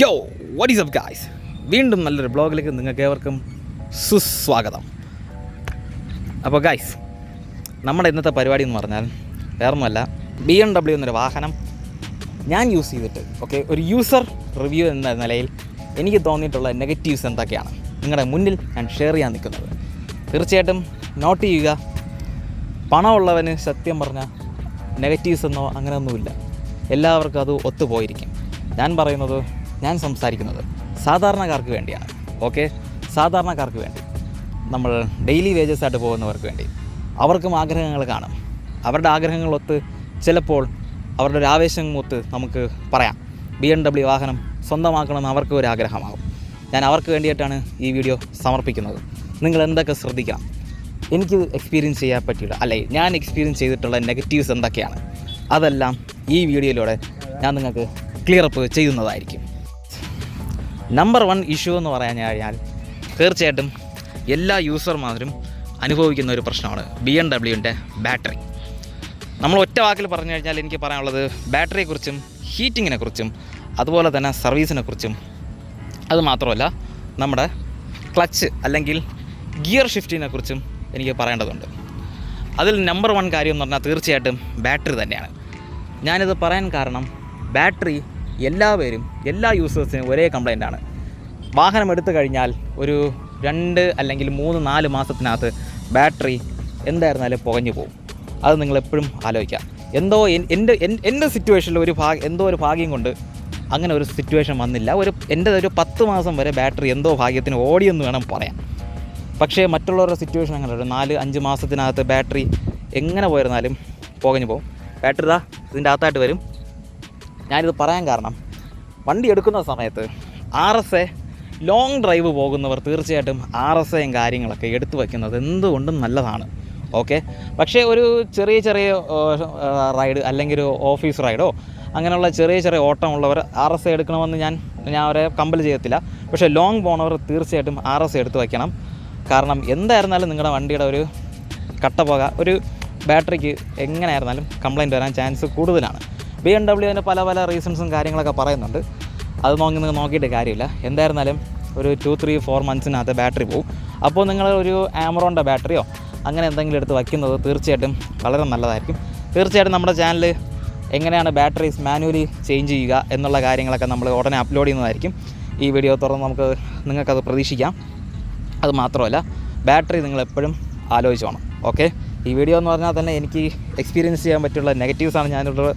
യോ what is up guys വീണ്ടും നല്ലൊരു ബ്ലോഗിലേക്ക് നിങ്ങൾക്ക് ഏവർക്കും സുസ്വാഗതം. അപ്പോൾ ഗായ്സ് നമ്മുടെ ഇന്നത്തെ പരിപാടി എന്ന് പറഞ്ഞാൽ വേറൊന്നുമല്ല ബി എം ഡബ്ല്യു എന്നൊരു വാഹനം ഞാൻ യൂസ് ചെയ്തിട്ട് ഓക്കെ ഒരു യൂസർ റിവ്യൂ എന്ന നിലയിൽ എനിക്ക് തോന്നിയിട്ടുള്ള നെഗറ്റീവ്സ് എന്തൊക്കെയാണ്? നിങ്ങളുടെ മുന്നിൽ ഞാൻ ഷെയർ ചെയ്യാൻ നിൽക്കുന്നത്. തീർച്ചയായിട്ടും നോട്ട് ചെയ്യുക. പണമുള്ളവന് സത്യം പറഞ്ഞാൽ നെഗറ്റീവ്സ് എന്നോ അങ്ങനെയൊന്നുമില്ല. എല്ലാവർക്കും അത് ഒത്തുപോയിരിക്കും. ഞാൻ പറയുന്നത് ഞാൻ സംസാരിക്കുന്നത് സാധാരണക്കാർക്ക് വേണ്ടിയാണ്. ഓക്കെ? സാധാരണക്കാർക്ക് വേണ്ടി. നമ്മൾ ഡെയിലി വേജസ് ആയിട്ട് പോകുന്നവർക്ക് വേണ്ടി. അവർക്കും ആഗ്രഹങ്ങൾ കാണും. അവരുടെ ആഗ്രഹങ്ങളൊത്ത് ചിലപ്പോൾ അവരുടെ ഒരു ആവേശം ഒത്ത് നമുക്ക് പറയാം. ബി എം ഡബ്ല്യു വാഹനം സ്വന്തമാക്കണമെന്ന് അവർക്ക് ഒരു ആഗ്രഹമാകും. ഞാൻ അവർക്ക് വേണ്ടിയിട്ടാണ് ഈ വീഡിയോ സമർപ്പിക്കുന്നത്. നിങ്ങൾ എന്തൊക്കെ ശ്രദ്ധിക്കണം? എനിക്ക് എക്സ്പീരിയൻസ് ചെയ്യാൻ പറ്റിയില്ല. അല്ലെ ഞാൻ എക്സ്പീരിയൻസ് ചെയ്തിട്ടുള്ള നെഗറ്റീവ്സ് എന്തൊക്കെയാണ്? അതെല്ലാം ഈ വീഡിയോയിലൂടെ ഞാൻ നിങ്ങൾക്ക് ക്ലിയർ അപ്പ് ചെയ്യുന്നതായിരിക്കും നമ്പർ വൺ ഇഷ്യൂ എന്ന് പറയാൻ കഴിഞ്ഞാൽ തീർച്ചയായിട്ടും എല്ലാ യൂസർമാരും അനുഭവിക്കുന്ന ഒരു പ്രശ്നമാണ് ബി എം ഡബ്ല്യുവിന്റെ ബാറ്ററി. നമ്മൾ ഒറ്റ വാക്കിൽ പറഞ്ഞു കഴിഞ്ഞാൽ എനിക്ക് പറയാനുള്ളത് ബാറ്ററിയെക്കുറിച്ചും ഹീറ്റിങ്ങിനെ കുറിച്ചും അതുപോലെ തന്നെ സർവീസിനെ കുറിച്ചും അത് മാത്രമല്ല നമ്മുടെ ക്ലച്ച് അല്ലെങ്കിൽ ഗിയർ ഷിഫ്റ്റിനെ കുറിച്ചും എനിക്ക് പറയേണ്ടതുണ്ട്. അതിൽ നമ്പർ വൺ കാര്യം എന്ന് പറഞ്ഞാൽ തീർച്ചയായിട്ടും ബാറ്ററി തന്നെയാണ്. ഞാനിത് പറയാൻ കാരണം ബാറ്ററി എല്ലാവരും എല്ലാ യൂസേഴ്സിനും ഒരേ കംപ്ലൈന്റ് ആണ്. വാഹനം എടുത്തു കഴിഞ്ഞാൽ ഒരു രണ്ട് അല്ലെങ്കിൽ മൂന്ന് നാല് മാസത്തിനകത്ത് ബാറ്ററി എന്തായിരുന്നാലും പുകഞ്ഞു പോകും. അത് നിങ്ങൾ എപ്പോഴും ആലോചിക്കുക. എന്തോ എന്റെ എൻ- എന്റെ സിറ്റുവേഷനിൽ ഒരു ഭാഗ എന്തോ ഒരു ഭാഗ്യം കൊണ്ട് അങ്ങനെ ഒരു സിറ്റുവേഷൻ വന്നില്ല. ഒരു എന്റെ ഒരു പത്ത് മാസം വരെ ബാറ്ററി എന്തോ ഭാഗ്യത്തിന് ഓടിയെന്ന് വേണം പറയാം പക്ഷേ മറ്റുള്ളവരുടെ സിറ്റുവേഷൻ അങ്ങനെ ഒരു നാല് അഞ്ച് മാസത്തിനകത്ത് ബാറ്ററി എങ്ങനെ പോയിരുന്നാലും പുകഞ്ഞു പോകും. ബാറ്ററി ഇതാ ഇതിന്റെ അകത്തായിട്ട് വരും. ഞാനിത് പറയാൻ കാരണം വണ്ടി എടുക്കുന്ന സമയത്ത് R S A long drive പോകുന്നവർ തീർച്ചയായിട്ടും ആർ എസ് എയും കാര്യങ്ങളൊക്കെ എടുത്തു വയ്ക്കുന്നത് എന്തുകൊണ്ടും നല്ലതാണ് ഓക്കെ പക്ഷേ ഒരു ചെറിയ ചെറിയ റൈഡ് അല്ലെങ്കിൽ ഒരു ഓഫീസ് റൈഡോ അങ്ങനെയുള്ള ചെറിയ ചെറിയ ഓട്ടമുള്ളവർ ആർ എസ് എടുക്കണമെന്ന് ഞാൻ ഞാൻ അവരെ കമ്പൽ ചെയ്യത്തില്ല. പക്ഷേ ലോങ് പോണവർ തീർച്ചയായിട്ടും ആർ എസ് എടുത്ത് വയ്ക്കണം. കാരണം എന്തായിരുന്നാലും നിങ്ങളുടെ വണ്ടിയുടെ ഒരു കട്ട പുക ഒരു ബാറ്ററിക്ക് എങ്ങനെയായിരുന്നാലും കംപ്ലൈന്റ് വരാൻ ചാൻസ് കൂടുതലാണ്. ബി എം ഡബ്ല്യുവിന്റെ പല പല റീസൺസും കാര്യങ്ങളൊക്കെ പറയുന്നുണ്ട്. അത് നോക്കി നോക്കിയിട്ട് കാര്യമില്ല. എന്തായിരുന്നാലും ഒരു ടു ത്രീ ഫോർ മന്ത്സിനകത്ത് ബാറ്ററി പോവും. അപ്പോൾ നിങ്ങൾ ഒരു ആമറോണിന്റെ ബാറ്ററിയോ അങ്ങനെ എന്തെങ്കിലും എടുത്ത് വയ്ക്കുന്നത് തീർച്ചയായിട്ടും വളരെ നല്ലതായിരിക്കും. തീർച്ചയായിട്ടും നമ്മുടെ ചാനൽ എങ്ങനെയാണ് ബാറ്ററീസ് മാനുവലി ചേഞ്ച് ചെയ്യുക എന്നുള്ള കാര്യങ്ങളൊക്കെ നമ്മൾ ഉടനെ അപ്ലോഡ് ചെയ്യുന്നതായിരിക്കും. ഈ വീഡിയോ തുറന്ന് നമുക്ക് നിങ്ങൾക്കത് പ്രതീക്ഷിക്കാം. അത് മാത്രമല്ല ബാറ്ററി നിങ്ങൾ എപ്പോഴും ആലോചിച്ച് വേണം. ഓക്കെ ഈ വീഡിയോ എന്ന് പറഞ്ഞാൽ തന്നെ എനിക്ക് എക്സ്പീരിയൻസ് ചെയ്യാൻ പറ്റുള്ള നെഗറ്റീവ്സാണ് ഞാനിവിടെ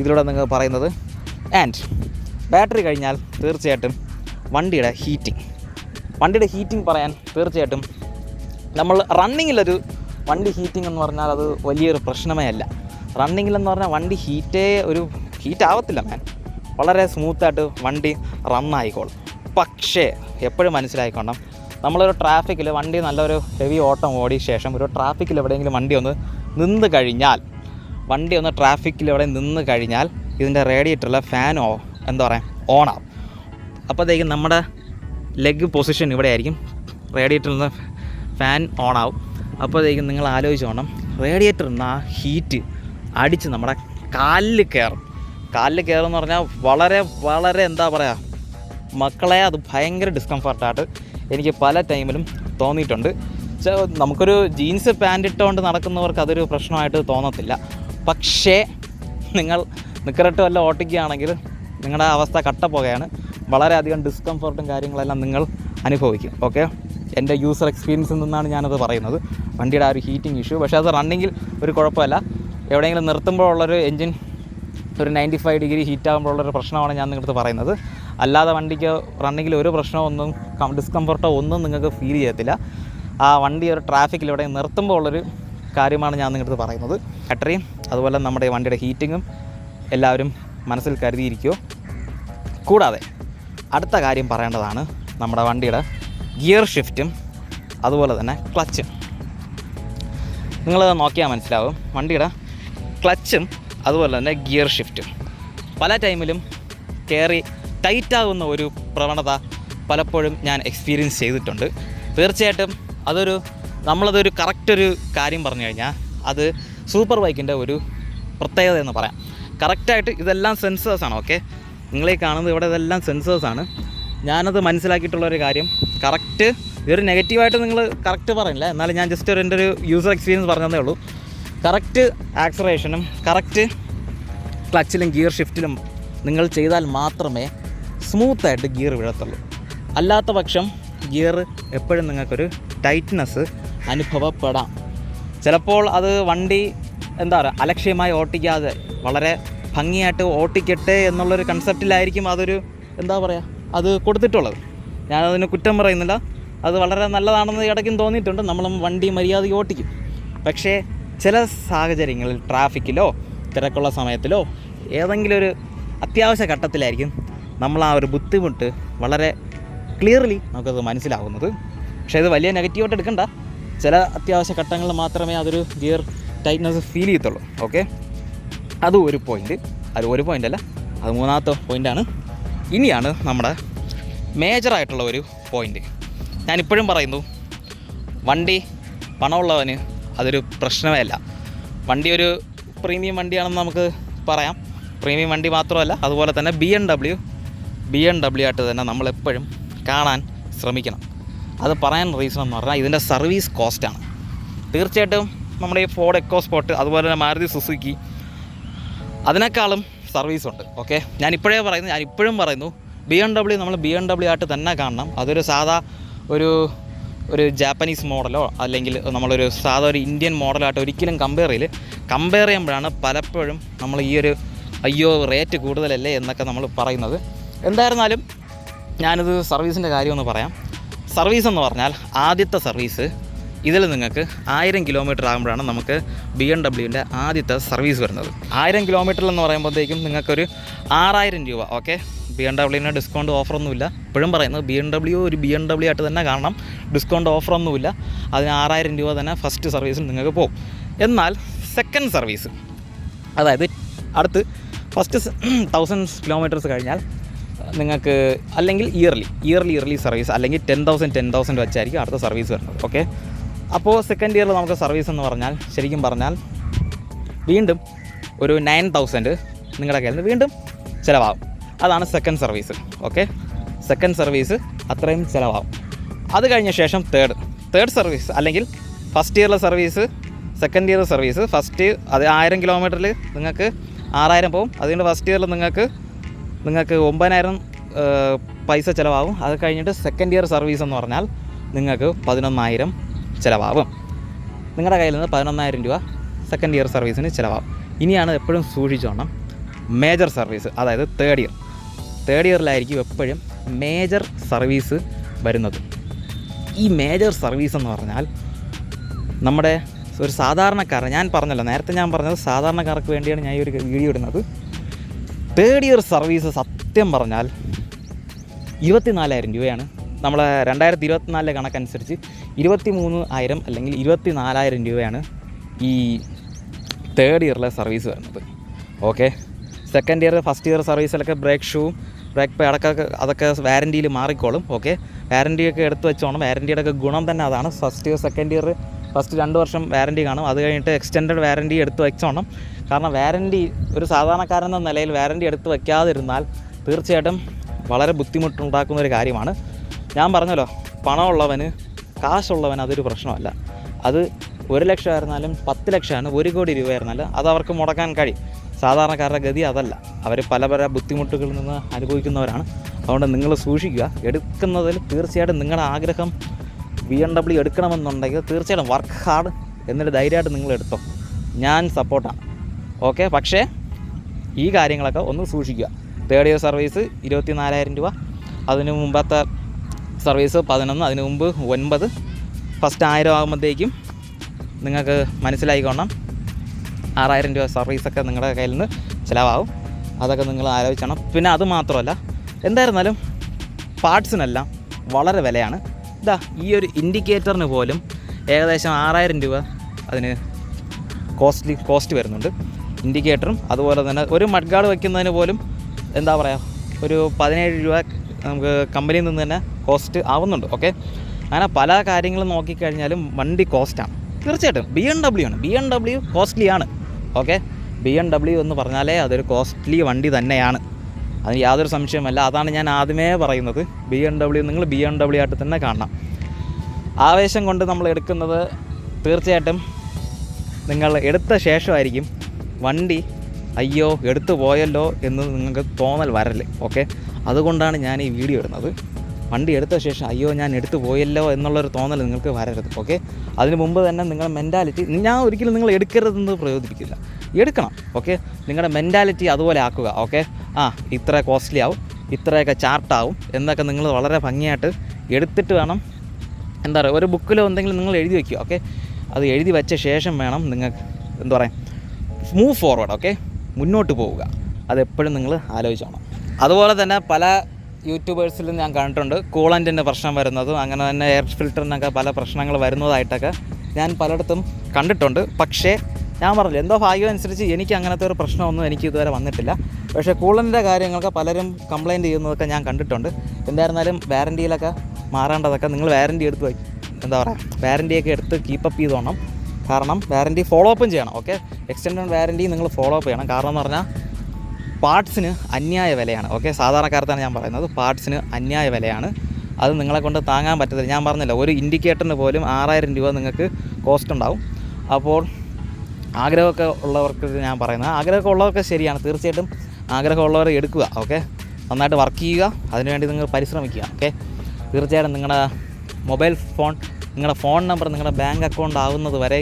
ഇതിലൂടെ നിങ്ങൾ പറയുന്നത്. ആൻഡ് ബാറ്ററി കഴിഞ്ഞാൽ തീർച്ചയായിട്ടും വണ്ടിയുടെ ഹീറ്റിംഗ് വണ്ടിയുടെ ഹീറ്റിംഗ് പറയാൻ തീർച്ചയായിട്ടും നമ്മൾ റണ്ണിങ്ങിലൊരു വണ്ടി ഹീറ്റിംഗ് എന്ന് പറഞ്ഞാൽ അത് വലിയൊരു പ്രശ്നമേ അല്ല. റണ്ണിങ്ങിലെന്ന് പറഞ്ഞാൽ വണ്ടി ഹീറ്റേ ഒരു ഹീറ്റ് ആവത്തില്ല മാൻ വളരെ സ്മൂത്തായിട്ട് വണ്ടി റണ്ണായിക്കോളും പക്ഷേ എപ്പോഴും മനസ്സിലായിക്കോണം നമ്മളൊരു ട്രാഫിക്കിൽ വണ്ടി നല്ലൊരു ഹെവി ഓട്ടം ഓടിയ ശേഷം ഒരു ട്രാഫിക്കിൽ എവിടെയെങ്കിലും വണ്ടി ഒന്ന് നിന്ന് കഴിഞ്ഞാൽ വണ്ടി ഒന്ന് ട്രാഫിക്കിൽ ഇവിടെ നിന്ന് കഴിഞ്ഞാൽ ഇതിന്റെ റേഡിയേറ്ററിലെ ഫാൻ ഓ എന്താ പറയുക ഓണാവും അപ്പോഴത്തേക്കും നമ്മുടെ ലെഗ് പൊസിഷൻ ഇവിടെ ആയിരിക്കും. റേഡിയേറ്ററിൽ നിന്ന് ഫാൻ ഓണാവും അപ്പോഴത്തേക്കും നിങ്ങൾ ആലോചിച്ച് വേണം റേഡിയേറ്ററിൽ നിന്ന് ആ ഹീറ്റ് അടിച്ച് നമ്മുടെ കാലിൽ കയറും. കാലിൽ കയറും എന്ന് പറഞ്ഞാൽ വളരെ വളരെ എന്താ പറയുക മക്കളെ അത് ഭയങ്കര ഡിസ്കംഫർട്ടായിട്ട് എനിക്ക് പല ടൈമിലും തോന്നിയിട്ടുണ്ട്. നമുക്കൊരു ജീൻസ് പാന്റ് ഇട്ടുകൊണ്ട് നടക്കുന്നവർക്ക് അതൊരു പ്രശ്നമായിട്ട് തോന്നത്തില്ല. പക്ഷേ നിങ്ങൾ നിക്കറിട്ട് വല്ല ഓട്ടിക്കുകയാണെങ്കിൽ നിങ്ങളുടെ അവസ്ഥ കട്ട കട്ടപ്പുകയാണ് വളരെയധികം ഡിസ്കംഫർട്ടും കാര്യങ്ങളെല്ലാം നിങ്ങൾ അനുഭവിക്കും ഓക്കെ എന്റെ യൂസർ എക്സ്പീരിയൻസിൽ നിന്നാണ് ഞാനത് പറയുന്നത്. വണ്ടിയുടെ ആ ഒരു ഹീറ്റിംഗ് ഇഷ്യൂ പക്ഷേ അത് റണ്ണിങ്ങിൽ ഒരു കുഴപ്പമില്ല. എവിടെയെങ്കിലും നിർത്തുമ്പോഴുള്ളൊരു എൻജിൻ ഒരു നയന്റി ഫൈവ് ഡിഗ്രി ഹീറ്റ് ആകുമ്പോഴുള്ളൊരു പ്രശ്നമാണ് ഞാൻ നിങ്ങളുടെ പറയുന്നത്. അല്ലാതെ വണ്ടിക്ക് റണ്ണിങ്ങിൽ ഒരു പ്രശ്നമൊന്നും ഡിസ്കംഫർട്ടോ ഒന്നും നിങ്ങൾക്ക് ഫീൽ ചെയ്യത്തില്ല. ആ വണ്ടി ഒരു ട്രാഫിക്കിൽ എവിടെ നിർത്തുമ്പോൾ ഉള്ളൊരു കാര്യമാണ് ഞാൻ നിങ്ങളുടെ പറയുന്നത്. ബാറ്ററിയും അതുപോലെ നമ്മുടെ വണ്ടിയുടെ ഹീറ്റിങ്ങും എല്ലാവരും മനസ്സിൽ കരുതിയിരിക്കുമോ കൂടാതെ അടുത്ത കാര്യം പറയേണ്ടതാണ് നമ്മുടെ വണ്ടിയുടെ ഗിയർ ഷിഫ്റ്റും അതുപോലെ തന്നെ ക്ലച്ചും നിങ്ങൾ നോക്കിയാൽ മനസ്സിലാവും വണ്ടിയുടെ ക്ലച്ചും അതുപോലെ തന്നെ ഗിയർ ഷിഫ്റ്റും പല ടൈമിലും കയറി ടൈറ്റാകുന്ന ഒരു പ്രവണത പലപ്പോഴും ഞാൻ എക്സ്പീരിയൻസ് ചെയ്തിട്ടുണ്ട്. തീർച്ചയായിട്ടും അതൊരു നമ്മളതൊരു കറക്റ്റ് ഒരു കാര്യം പറഞ്ഞു കഴിഞ്ഞാൽ അത് സൂപ്പർ ബൈക്കിന്റെ ഒരു പ്രത്യേകത എന്ന് പറയാം. കറക്റ്റായിട്ട് ഇതെല്ലാം സെൻസേഴ്സാണ് ഓക്കെ നിങ്ങളീ കാണുന്നത് ഇവിടെ ഇതെല്ലാം സെൻസേഴ്സാണ് ഞാനത് മനസ്സിലാക്കിയിട്ടുള്ള ഒരു കാര്യം കറക്റ്റ് ഇതൊരു നെഗറ്റീവായിട്ട് നിങ്ങൾ കറക്റ്റ് പറയില്ല. എന്നാലും ഞാൻ ജസ്റ്റ് ഒരു എന്റെ ഒരു യൂസർ എക്സ്പീരിയൻസ് പറഞ്ഞതേ ഉള്ളൂ. കറക്റ്റ് ആക്സറേഷനും കറക്റ്റ് ക്ലച്ചിലും ഗിയർ ഷിഫ്റ്റിലും നിങ്ങൾ ചെയ്താൽ മാത്രമേ സ്മൂത്തായിട്ട് ഗിയർ വിഴത്തുള്ളൂ. അല്ലാത്ത പക്ഷം ഗിയർ എപ്പോഴും നിങ്ങൾക്കൊരു ടൈറ്റ്നസ് അനുഭവപ്പെടാം. ചിലപ്പോൾ അത് വണ്ടി എന്താ പറയുക അലക്ഷ്യമായി ഓട്ടിക്കാതെ വളരെ ഭംഗിയായിട്ട് ഓട്ടിക്കട്ടെ എന്നുള്ളൊരു കൺസെപ്റ്റിലായിരിക്കും അതൊരു എന്താ പറയുക അത് കൊടുത്തിട്ടുള്ളത്. ഞാനതിന് കുറ്റം പറയുന്നില്ല. അത് വളരെ നല്ലതാണെന്ന് ഇടയ്ക്കും തോന്നിയിട്ടുണ്ട്. നമ്മളും വണ്ടി മര്യാദയ്ക്ക് ഓട്ടിക്കും. പക്ഷേ ചില സാഹചര്യങ്ങളിൽ ട്രാഫിക്കിലോ തിരക്കുള്ള സമയത്തിലോ ഏതെങ്കിലും ഒരു അത്യാവശ്യ ഘട്ടത്തിലായിരിക്കും നമ്മൾ ആ ഒരു ബുദ്ധിമുട്ട് വളരെ ക്ലിയർലി നമുക്കത് മനസ്സിലാകുന്നത് പക്ഷേ ഇത് വലിയ നെഗറ്റീവായിട്ട് എടുക്കണ്ട. ചില അത്യാവശ്യ ഘട്ടങ്ങളിൽ മാത്രമേ അതൊരു ഗിയർ ടൈറ്റ്നസ് ഫീൽ ചെയ്യത്തുള്ളൂ ഓക്കെ അതും ഒരു പോയിന്റ് അത് ഒരു പോയിന്റ് അല്ല അത് മൂന്നാമത്തെ പോയിന്റാണ് ഇനിയാണ് നമ്മുടെ മേജറായിട്ടുള്ള ഒരു പോയിന്റ് ഞാനിപ്പോഴും പറയുന്നു വണ്ടി പണമുള്ളവന് അതൊരു പ്രശ്നമേ അല്ല. വണ്ടി ഒരു പ്രീമിയം വണ്ടിയാണെന്ന് നമുക്ക് പറയാം. പ്രീമിയം വണ്ടി മാത്രമല്ല അതുപോലെ തന്നെ B M W B M W ആയിട്ട് തന്നെ നമ്മളെപ്പോഴും കാണാൻ ശ്രമിക്കണം. അത് പറയാൻ റീസൺ എന്ന് പറഞ്ഞാൽ ഇതിന്റെ സർവീസ് കോസ്റ്റാണ് തീർച്ചയായിട്ടും നമ്മുടെ ഈ ഫോർഡ് എക്കോ സ്പോട്ട് അതുപോലെ തന്നെ മാരുതി സുസുക്കി അതിനേക്കാളും സർവീസ് ഉണ്ട് ഓക്കെ ഞാൻ ഇപ്പോഴേ പറയുന്നു ഞാൻ ഇപ്പോഴും പറയുന്നു ബി എം ഡബ്ല്യു നമ്മൾ ബി എം ഡബ്ല്യു ആയിട്ട് തന്നെ കാണണം. അതൊരു സാധാ ഒരു ഒരു ജാപ്പനീസ് മോഡലോ അല്ലെങ്കിൽ നമ്മളൊരു സാധാ ഒരു ഇന്ത്യൻ മോഡലായിട്ട് ഒരിക്കലും കമ്പയർ ചെയ്യില്ല കമ്പയർ ചെയ്യുമ്പോഴാണ് പലപ്പോഴും നമ്മൾ ഈ ഒരു അയ്യോ റേറ്റ് കൂടുതലല്ലേ എന്നൊക്കെ നമ്മൾ പറയുന്നത്. എന്തായിരുന്നാലും ഞാനിത് സർവീസിന്റെ കാര്യമൊന്ന് പറയാം. സർവീസ് എന്ന് പറഞ്ഞാൽ ആദ്യത്തെ സർവീസ്. ഇതിൽ നിങ്ങൾക്ക് ആയിരം കിലോമീറ്റർ ആകുമ്പോഴാണ് നമുക്ക് ബി എം ഡബ്ല്യുവിന്റെ ആദ്യത്തെ സർവീസ് വരുന്നത്. ആയിരം കിലോമീറ്ററിൽ എന്ന് പറയുമ്പോഴത്തേക്കും നിങ്ങൾക്കൊരു ആറായിരം രൂപ ഓക്കെ ബി എം ഡബ്ല്യുവിന് ഡിസ്കൗണ്ട് ഓഫറൊന്നുമില്ല ഇപ്പോഴും പറയുന്നത് ബി എം ഡബ്ല്യു ഒരു ബി എം ഡബ്ല്യു ആയിട്ട് തന്നെ കാണണം. ഡിസ്കൗണ്ട് ഓഫറൊന്നുമില്ല അതിന് ആറായിരം രൂപ തന്നെ ഫസ്റ്റ് സർവീസിൽ നിങ്ങൾക്ക് പോകും. എന്നാൽ സെക്കൻഡ് സർവീസ് അതായത് അടുത്ത് ഫസ്റ്റ് തൗസൻഡ് കിലോമീറ്റേഴ്സ് കഴിഞ്ഞാൽ നിങ്ങൾക്ക് അല്ലെങ്കിൽ ഇയർലി ഇയർലി ഇയർലി സർവീസ് അല്ലെങ്കിൽ ടെൻ തൗസൻഡ് ടെൻ തൗസൻഡ് വെച്ചായിരിക്കും അടുത്ത സർവീസ് വരുന്നത് ഓക്കെ അപ്പോൾ സെക്കൻഡ് ഇയറിൽ നമുക്ക് സർവീസ് എന്ന് പറഞ്ഞാൽ ശരിക്കും പറഞ്ഞാൽ വീണ്ടും ഒരു നയൻ തൗസൻഡ് നിങ്ങളുടെ കയ്യിൽ നിന്ന് വീണ്ടും ചിലവാകും. അതാണ് second service okay second service അത്രയും ചിലവാകും. അത് കഴിഞ്ഞ ശേഷം തേർഡ് തേർഡ് സർവീസ് അല്ലെങ്കിൽ first ഇയറിലെ service second year service first അത് ആയിരം കിലോമീറ്ററിൽ നിങ്ങൾക്ക് ആറായിരം പോകും. അതുകൊണ്ട് ഫസ്റ്റ് ഇയറിൽ നിങ്ങൾക്ക് നിങ്ങൾക്ക് ഒമ്പതിനായിരം പൈസ ചിലവാകും. അത് കഴിഞ്ഞിട്ട് സെക്കൻഡ് ഇയർ സർവീസ് എന്ന് പറഞ്ഞാൽ നിങ്ങൾക്ക് പതിനൊന്നായിരം ചിലവാകും. നിങ്ങളുടെ കയ്യിൽ നിന്ന് പതിനൊന്നായിരം രൂപ സെക്കൻഡ് ഇയർ സർവീസിന് ചിലവാകും. ഇനിയാണ് എപ്പോഴും സൂക്ഷിച്ചോണം. മേജർ സർവീസ് അതായത് തേർഡ് ഇയർ തേർഡ് ഇയറിലായിരിക്കും എപ്പോഴും മേജർ സർവീസ് വരുന്നത്. ഈ മേജർ സർവീസ് എന്ന് പറഞ്ഞാൽ നമ്മുടെ ഒരു സാധാരണക്കാരൻ ഞാൻ പറഞ്ഞല്ലോ നേരത്തെ ഞാൻ പറഞ്ഞത് സാധാരണക്കാർക്ക് വേണ്ടിയാണ് ഞാൻ ഈ ഒരു വീഡിയോ ഇടുന്നത്. തേർഡ് ഇയർ സർവീസ് സത്യം പറഞ്ഞാൽ ഇരുപത്തിനാലായിരം രൂപയാണ്. നമ്മളെ രണ്ടായിരത്തി ഇരുപത്തിനാലിലെ കണക്കനുസരിച്ച് ഇരുപത്തി മൂന്ന് ആയിരം അല്ലെങ്കിൽ ഇരുപത്തി നാലായിരം രൂപയാണ് ഈ തേർഡ് ഇയറിലെ സർവീസ് വരുന്നത്. Okay second year first year സർവീസിലൊക്കെ brake ഷൂവും ബ്രേക്ക് പാഡൊക്കെ അതൊക്കെ വാരന്റിയിൽ മാറിക്കോളും. ഓക്കെ വാരന്റിയൊക്കെ എടുത്തു വെച്ചോണം. വാരന്റിയുടെ ഒക്കെ ഗുണം തന്നെ അതാണ്. First year second year first രണ്ട് വർഷം വാരന്റി കാണും. അത് കഴിഞ്ഞിട്ട് എക്സ്റ്റൻഡ് വാരന്റി എടുത്ത് വെച്ചോണം. കാരണം വാരന്റി ഒരു സാധാരണക്കാരൻ എന്ന നിലയിൽ വാരന്റി എടുത്ത് വയ്ക്കാതിരുന്നാൽ തീർച്ചയായിട്ടും വളരെ ബുദ്ധിമുട്ടുണ്ടാക്കുന്ന ഒരു കാര്യമാണ്. ഞാൻ പറഞ്ഞല്ലോ പണമുള്ളവന് കാശുള്ളവൻ അതൊരു പ്രശ്നമല്ല. അത് ഒരു ലക്ഷം ആയിരുന്നാലും പത്ത് ലക്ഷമാണ് ഒരു കോടി രൂപ ആയിരുന്നാലും അത് അവർക്ക് മുടക്കാൻ കഴിയും. സാധാരണക്കാരുടെ ഗതി അതല്ല. അവർ പല പല ബുദ്ധിമുട്ടുകളിൽ നിന്ന് അനുഭവിക്കുന്നവരാണ്. അതുകൊണ്ട് നിങ്ങൾ സൂക്ഷിക്കുക. എടുക്കുന്നതിൽ തീർച്ചയായിട്ടും നിങ്ങളുടെ ആഗ്രഹം ബി എം ഡബ്ല്യു എടുക്കണമെന്നുണ്ടെങ്കിൽ തീർച്ചയായിട്ടും വർക്ക് ഹാർഡ് എന്നിട്ട് ധൈര്യമായിട്ട് നിങ്ങൾ എടുത്തോ. ഞാൻ സപ്പോർട്ടാണ് ഓക്കെ പക്ഷേ ഈ കാര്യങ്ങളൊക്കെ ഒന്ന് സൂക്ഷിക്കുക. തേർഡ് ഇയർ സർവീസ് ഇരുപത്തി നാലായിരം രൂപ. അതിന് മുമ്പത്തെ സർവീസ് പതിനൊന്ന് അതിന് മുമ്പ് ഒൻപത്. ഫസ്റ്റ് ആയിരം ആകുമ്പോഴത്തേക്കും നിങ്ങൾക്ക് മനസ്സിലായിക്കോണം ആറായിരം രൂപ സർവീസൊക്കെ നിങ്ങളുടെ കയ്യിൽ നിന്ന് ചിലവാകും. അതൊക്കെ നിങ്ങൾ ആലോചിക്കണം പിന്നെ അത് മാത്രമല്ല എന്തായിരുന്നാലും പാർട്സിനെല്ലാം വളരെ വിലയാണ്. ഇതാ ഈ ഒരു ഇൻഡിക്കേറ്ററിന് പോലും ഏകദേശം ആറായിരം രൂപ അതിന് കോസ്റ്റ്ലി കോസ്റ്റ് വരുന്നുണ്ട്. ഇൻഡിക്കേറ്ററും അതുപോലെ തന്നെ ഒരു മഡ് ഗാർഡ് വയ്ക്കുന്നതിന് പോലും എന്താ പറയുക ഒരു പതിനേഴ് രൂപ നമുക്ക് കമ്പനിയിൽ നിന്ന് തന്നെ കോസ്റ്റ് ആവുന്നുണ്ട് ഓക്കെ അങ്ങനെ പല കാര്യങ്ങളും നോക്കിക്കഴിഞ്ഞാലും വണ്ടി കോസ്റ്റാണ് തീർച്ചയായിട്ടും. ബി എം ഡബ്ല്യു ആണ്. ബി എം ഡബ്ല്യു കോസ്റ്റ്ലി ആണ് ഓക്കെ ബി എം ഡബ്ല്യു എന്ന് പറഞ്ഞാലേ അതൊരു കോസ്റ്റ്ലി വണ്ടി തന്നെയാണ്. അതിന് യാതൊരു സംശയമല്ല അതാണ് ഞാൻ ആദ്യമേ പറയുന്നത്. ബി എം ഡബ്ല്യു നിങ്ങൾ ബി എം ഡബ്ല്യു ആയിട്ട് തന്നെ കാണണം. ആവേശം കൊണ്ട് നമ്മൾ എടുക്കുന്നത് തീർച്ചയായിട്ടും നിങ്ങൾ എടുത്ത ശേഷമായിരിക്കും. വണ്ടി അയ്യോ എടുത്തു പോയല്ലോ എന്ന് നിങ്ങൾക്ക് തോന്നൽ വരൽ ഓക്കെ അതുകൊണ്ടാണ് ഞാൻ ഈ വീഡിയോ ഇടുന്നത്. വണ്ടി എടുത്ത ശേഷം അയ്യോ ഞാൻ എടുത്തു പോയല്ലോ എന്നുള്ളൊരു തോന്നൽ നിങ്ങൾക്ക് വരരുത് ഓക്കെ അതിന് മുമ്പ് തന്നെ നിങ്ങളുടെ മെന്റാലിറ്റി ഞാൻ ഒരിക്കലും നിങ്ങൾ എടുക്കരുതെന്ന് പ്രചോദിപ്പിക്കില്ല എടുക്കണം ഓക്കെ നിങ്ങളുടെ മെന്റാലിറ്റി അതുപോലെ ആക്കുക ഓക്കെ ആ ഇത്ര കോസ്റ്റ്ലി ആവും ഇത്രയൊക്കെ ചാർട്ടാവും എന്നൊക്കെ നിങ്ങൾ വളരെ ഭംഗിയായിട്ട് എടുത്തിട്ട് വേണം എന്താ പറയുക ഒരു ബുക്കിലോ എന്തെങ്കിലും നിങ്ങൾ എഴുതി വയ്ക്കുക ഓക്കെ അത് എഴുതി വെച്ച ശേഷം വേണം നിങ്ങൾക്ക് എന്താ പറയുക മൂവ് ഫോർവേഡ് ഓക്കെ മുന്നോട്ട് പോവുക. അതെപ്പോഴും നിങ്ങൾ ആലോചിച്ചോണം. അതുപോലെ തന്നെ പല യൂട്യൂബേഴ്സിലും ഞാൻ കണ്ടിട്ടുണ്ട്. കൂളന്റിന്റെ പ്രശ്നം വരുന്നതും അങ്ങനെ തന്നെ എയർ ഫിൽറ്ററിനൊക്കെ പല പ്രശ്നങ്ങൾ വരുന്നതായിട്ടൊക്കെ ഞാൻ പലയിടത്തും കണ്ടിട്ടുണ്ട്. പക്ഷേ ഞാൻ പറഞ്ഞില്ല എന്തോ ഭാഗ്യം അനുസരിച്ച് എനിക്ക് അങ്ങനത്തെ ഒരു പ്രശ്നമൊന്നും എനിക്ക് ഇതുവരെ വന്നിട്ടില്ല. പക്ഷേ കൂളന്റെ കാര്യങ്ങളൊക്കെ പലരും കംപ്ലയിന്റ് ചെയ്യുന്നതൊക്കെ ഞാൻ കണ്ടിട്ടുണ്ട്. എന്തായിരുന്നാലും വാറന്റിയിലൊക്കെ മാറേണ്ടതൊക്കെ നിങ്ങൾ വാറന്റി എടുത്ത് എന്താ പറയുക വാറന്റിയൊക്കെ എടുത്ത് കീപ്പപ്പ് ചെയ്തോണം. കാരണം വാറന്റി ഫോളോ അപ്പും ചെയ്യണം ഓക്കെ എക്സ്റ്റൻഡ് വാറന്റി നിങ്ങൾ ഫോളോ അപ്പ് ചെയ്യണം. കാരണം എന്ന് പറഞ്ഞാൽ പാർട്സിന് അന്യായ വിലയാണ് ഓക്കെ സാധാരണക്കാരത്താണ് ഞാൻ പറയുന്നത് പാർട്സിന് അന്യായ വിലയാണ്. അത് നിങ്ങളെ കൊണ്ട് താങ്ങാൻ പറ്റത്തില്ല. ഞാൻ പറഞ്ഞില്ല ഒരു ഇൻഡിക്കേറ്ററിന് പോലും ആറായിരം രൂപ നിങ്ങൾക്ക് കോസ്റ്റ് ഉണ്ടാവും. അപ്പോൾ ആഗ്രഹമൊക്കെ ഉള്ളവർക്ക് ഞാൻ പറയുന്നത് ആഗ്രഹമൊക്കെ ഉള്ളവർക്ക് ശരിയാണ്. തീർച്ചയായിട്ടും ആഗ്രഹമുള്ളവർ എടുക്കുക ഓക്കെ നന്നായിട്ട് വർക്ക് ചെയ്യുക അതിനുവേണ്ടി നിങ്ങൾ പരിശ്രമിക്കുക ഓക്കെ തീർച്ചയായിട്ടും നിങ്ങളുടെ മൊബൈൽ ഫോൺ നിങ്ങളുടെ ഫോൺ നമ്പർ നിങ്ങളുടെ ബാങ്ക് അക്കൗണ്ട് ആവുന്നത് വരെ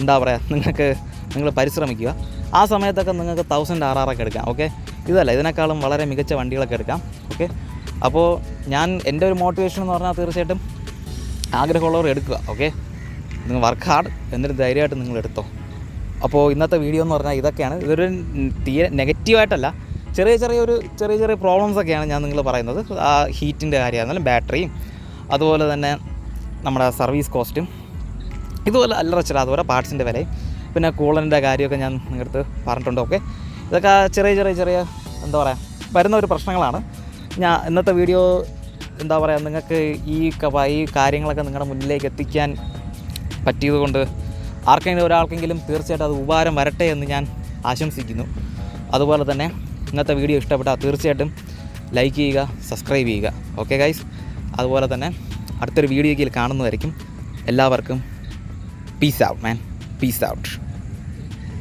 എന്താ പറയുക നിങ്ങൾക്ക് നിങ്ങൾ പരിശ്രമിക്കുക. ആ സമയത്തൊക്കെ നിങ്ങൾക്ക് തൗസൻഡ് ആർ ഒക്കെ എടുക്കാം ഓക്കെ ഇതല്ല ഇതിനേക്കാളും വളരെ മികച്ച വണ്ടികളൊക്കെ എടുക്കാം ഓക്കെ അപ്പോൾ ഞാൻ എന്റെ ഒരു മോട്ടിവേഷൻ എന്ന് പറഞ്ഞാൽ തീർച്ചയായിട്ടും ആഗ്രഹമുള്ളവർ എടുക്കുക ഓക്കെ നിങ്ങൾ വർക്ക് ഹാർഡ് എന്നിട്ട് ധൈര്യമായിട്ട് നിങ്ങൾ എടുത്തോ. അപ്പോൾ ഇന്നത്തെ വീഡിയോ എന്ന് പറഞ്ഞാൽ ഇതൊക്കെയാണ്. ഇതൊരു തീരെ നെഗറ്റീവായിട്ടല്ല ചെറിയ ചെറിയ ഒരു ചെറിയ ചെറിയ പ്രോബ്ലംസ് ഒക്കെയാണ് ഞാൻ നിങ്ങൾ പറയുന്നത്. ആ ഹീറ്റിന്റെ കാര്യമായിരുന്നാലും ബാറ്ററിയും അതുപോലെ തന്നെ നമ്മുടെ സർവീസ് കോസ്റ്റും ഇതുപോലെ അല്ലറ ചില അതുപോലെ പാർട്സിന്റെ വിലയും. പിന്നെ കൂളറിന്റെ കാര്യമൊക്കെ ഞാൻ നിങ്ങളുടെ പറഞ്ഞിട്ടുണ്ട്. ഓക്കെ? ഇതൊക്കെ ചെറിയ ചെറിയ ചെറിയ എന്താ പറയുക വരുന്ന ഒരു പ്രശ്നങ്ങളാണ്. ഞാൻ ഇന്നത്തെ വീഡിയോ എന്താ പറയുക നിങ്ങൾക്ക് ഈ ഈ കാര്യങ്ങളൊക്കെ നിങ്ങളുടെ മുന്നിലേക്ക് എത്തിക്കാൻ പറ്റിയത് കൊണ്ട് ആർക്കെങ്കിലും ഒരാൾക്കെങ്കിലും തീർച്ചയായിട്ടും അത് ഉപകാരം വരട്ടെ എന്ന് ഞാൻ ആശംസിക്കുന്നു. അതുപോലെ തന്നെ ഇന്നത്തെ വീഡിയോ ഇഷ്ടപ്പെട്ടാൽ തീർച്ചയായിട്ടും ലൈക്ക് ചെയ്യുക സബ്സ്ക്രൈബ് ചെയ്യുക. Okay guys? അതുപോലെ തന്നെ അടുത്തൊരു വീഡിയോയിൽ കാണുന്നതായിരിക്കും. എല്ലാവർക്കും peace out man peace out